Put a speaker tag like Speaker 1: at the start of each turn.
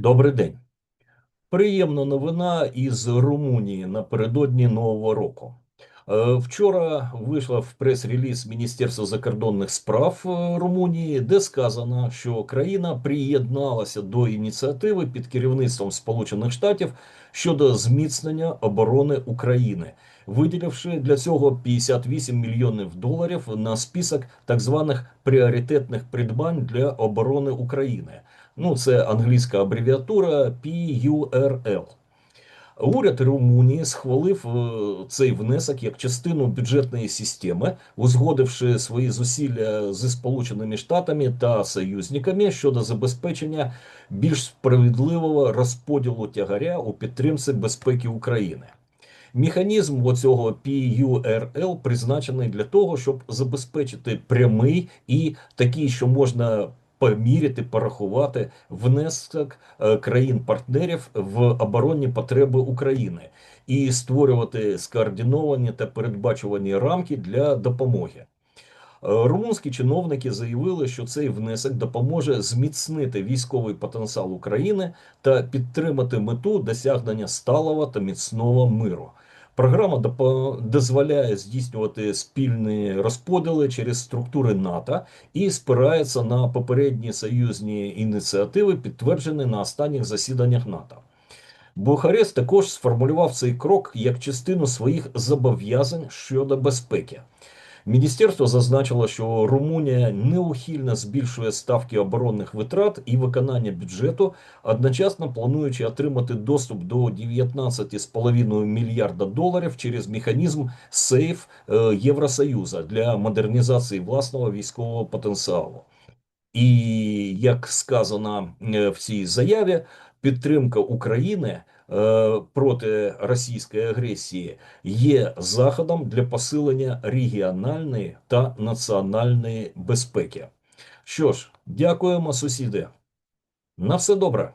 Speaker 1: Добрий день. Приємна новина із Румунії напередодні Нового року. Е, Вчора вийшла в прес-реліз Міністерства закордонних справ е, Румунії, де сказано, що країна приєдналася до ініціативи під керівництвом Сполучених Штатів щодо зміцнення оборони України, виділивши для цього 58 мільйонів доларів на список так званих пріоритетних придбань для оборони України. Ну, це англійська абревіатура PURL. Уряд Румунії схвалив е, цей внесок як частину бюджетної системи, узгодивши свої зусилля зі Сполученими Штатами та союзниками щодо забезпечення більш справедливого розподілу тягаря у підтримці безпеки України. Механізм оцього PURL призначений для того, щоб забезпечити прямий і такий, що можна поміряти, порахувати внесок е, країн-партнерів в оборонні потреби України і створювати скоординовані та передбачувані рамки для допомоги. Е, Румунські чиновники заявили, що цей внесок допоможе зміцнити військовий потенціал України та підтримати мету досягнення сталого та міцного миру. Програма дозволяє здійснювати спільні розподіли через структури НАТО і спирається на попередні союзні ініціативи, підтверджені на останніх засіданнях НАТО. Бухарест також сформулював цей крок як частину своїх зобов'язань щодо безпеки. Міністерство зазначило, що Румунія неухильно збільшує ставки оборонних витрат і виконання бюджету, одночасно плануючи отримати доступ до 19,5 мільярда доларів через механізм сейф е, Євросоюзу для модернізації власного військового потенціалу. І як сказано е, в цій заяві, підтримка України е, проти російської агресії є заходом для посилення регіональної та національної безпеки. Що ж, дякуємо, сусіди. На все добре.